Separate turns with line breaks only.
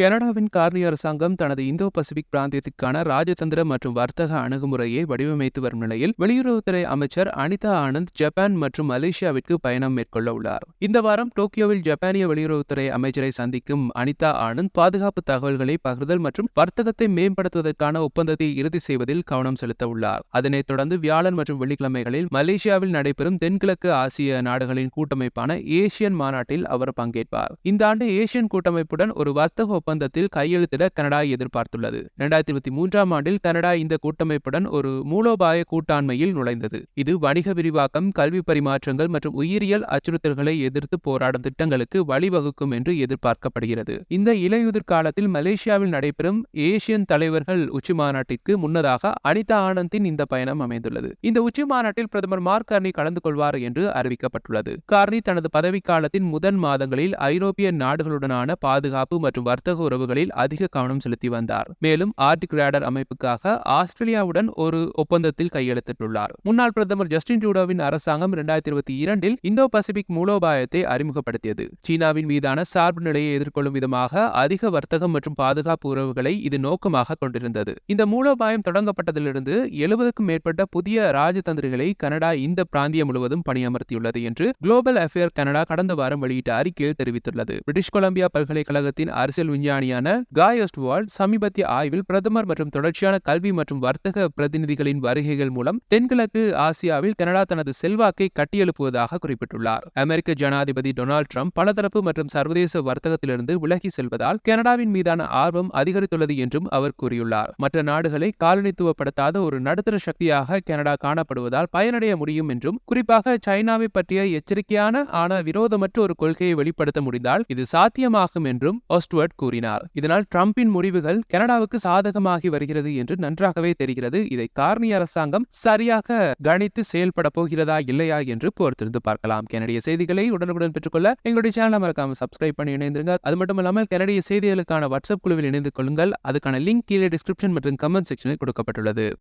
கனடாவின் கார்னி அரசாங்கம் தனது இந்தோ பசிபிக் பிராந்தியத்திற்கான ராஜதந்திர மற்றும் வர்த்தக அணுகுமுறையை வடிவமைத்து வரும் நிலையில் வெளியுறவுத்துறை அமைச்சர் அனிதா ஆனந்த் ஜப்பான் மற்றும் மலேசியாவிற்கு பயணம் மேற்கொள்ள உள்ளார். இந்த வாரம் டோக்கியோவில் ஜப்பானிய வெளியுறவுத்துறை அமைச்சரை சந்திக்கும் அனிதா ஆனந்த் பாதுகாப்பு தகவல்களை பகிர்தல் மற்றும் வர்த்தகத்தை மேம்படுத்துவதற்கான ஒப்பந்தத்தை இறுதி செய்வதில் கவனம் செலுத்த உள்ளார். அதனைத் தொடர்ந்து வியாழன் மற்றும் வெள்ளிக்கிழமைகளில் மலேசியாவில் நடைபெறும் தென்கிழக்கு ஆசிய நாடுகளின் கூட்டமைப்பான ஏசியன் மாநாட்டில் அவர் பங்கேற்பார். இந்த ஆண்டு ஏசியன் கூட்டமைப்புடன் ஒரு வர்த்தக ஒப்பந்தத்தில் கையெழுத்திட கனடா எதிர்பார்த்துள்ளது. இரண்டாயிரத்தி இருபத்தி மூன்றாம் ஆண்டில் கனடா இந்த கூட்டமைப்புடன் ஒரு மூலோபாய கூட்டாண்மையில் நுழைந்தது. இது வணிக விரிவாக்கம் கல்வி பரிமாற்றங்கள் மற்றும் உயிரியல் அச்சுறுத்தல்களை எதிர்த்து போராடும் திட்டங்களுக்கு வழிவகுக்கும் என்று எதிர்பார்க்கப்படுகிறது. இந்த இலையுதிர் காலத்தில் மலேசியாவில் நடைபெறும் ஏசியன் தலைவர்கள் உச்சி மாநாட்டிற்கு முன்னதாக அனிதா ஆனந்தின் இந்த பயணம் அமைந்துள்ளது. இந்த உச்சி மாநாட்டில் பிரதமர் மார்க் கார்னி கலந்து கொள்வார் என்று அறிவிக்கப்பட்டுள்ளது. கார்னி தனது பதவிக்காலத்தின் முதன் மாதங்களில் ஐரோப்பிய நாடுகளுடனான பாதுகாப்பு மற்றும் வர்த்தக உறவுகளில் அதிக கவனம் செலுத்தி வந்தார். மேலும் ஆர்டிக் ரேடர் அமைப்புக்காக ஆஸ்திரேலியாவுடன் ஒரு ஒப்பந்தத்தில் கையெழுத்திட்டுள்ளார். முன்னாள் பிரதமர் ஜஸ்டின் ட்ரூடோவின் அரசாங்கம் இரண்டாயிரத்தி இருபத்தி இரண்டில் இந்தோ பசிபிக் மூலோபாயத்தை அறிமுகப்படுத்தியது. சீனாவின் மீதான சார்பு நிலையை எதிர்கொள்ளும் விதமாக அதிக வர்த்தகம் மற்றும் பாதுகாப்பு உறவுகளை இது நோக்கமாக கொண்டிருந்தது. இந்த மூலோபாயம் தொடங்கப்பட்டதிலிருந்து எழுபதுக்கும் மேற்பட்ட புதிய ராஜதந்திரிகளை கனடா இந்த பிராந்தியம் முழுவதும் பணியமர்த்தியுள்ளது என்று குளோபல் அஃபேர் கனடா கடந்த வாரம் வெளியிட்ட அறிக்கையில் தெரிவித்துள்ளது. பிரிட்டிஷ் கொலம்பியா பல்கலைக்கழகத்தின் அரசியல் விஞ்ஞானியான காயஸ்ட்வால் சமீபத்திய ஆய்வில் பிரதமர் மற்றும் தொடர்ச்சியான கல்வி மற்றும் வர்த்தக பிரதிநிதிகளின் வருகைகள் மூலம் தென்கிழக்கு ஆசியாவில் கனடா தனது செல்வாக்கை கட்டியெழுப்புவதாக குறிப்பிட்டுள்ளார். அமெரிக்க ஜனாதிபதி டொனால்ட் ட்ரம்ப் பலதரப்பு மற்றும் சர்வதேச வர்த்தகத்திலிருந்து விலகி செல்வதால் கனடாவின் மீதான ஆர்வம் அதிகரித்துள்ளது என்றும் அவர் கூறியுள்ளார். மற்ற நாடுகளை காலனித்துவப்படுத்தாத ஒரு நடுத்தர சக்தியாக கனடா காணப்படுவதால் பயனடைய முடியும் என்றும் குறிப்பாக சைனாவை பற்றிய எச்சரிக்கையான ஆன விரோதமற்ற ஒரு கொள்கையை வெளிப்படுத்த முடிந்தால் இது சாத்தியமாகும் என்றும் ஒஸ்ட்வர்ட் கூறினார். இதனால் ட்ரம்பின் முடிவுகள் கனடாவுக்கு சாதகமாகி வருகிறது என்று நன்றாகவே தெரிகிறது. இதை கார்னி அரசாங்கம் சரியாக கணித்து செயல்பட போகிறதா இல்லையா என்று பொறுத்திருந்து பார்க்கலாம். கனடிய செய்திகளை உடனுக்குடன் பெற்றுக்கொள்ள எங்களுடைய சேனலை மறக்காம சப்ஸ்கிரைப் பண்ணி இணைந்திருங்க அது மட்டும் இல்லாமல் கனடிய செய்திகளுக்கான வாட்ஸ்அப் குழுவில் இணைந்து கொள்ளுங்கள். அதுக்கான லிங்க் கீழே டிஸ்கிரிப்ஷன் மற்றும் கமெண்ட் செக்ஷனில் கொடுக்கப்பட்டுள்ளது.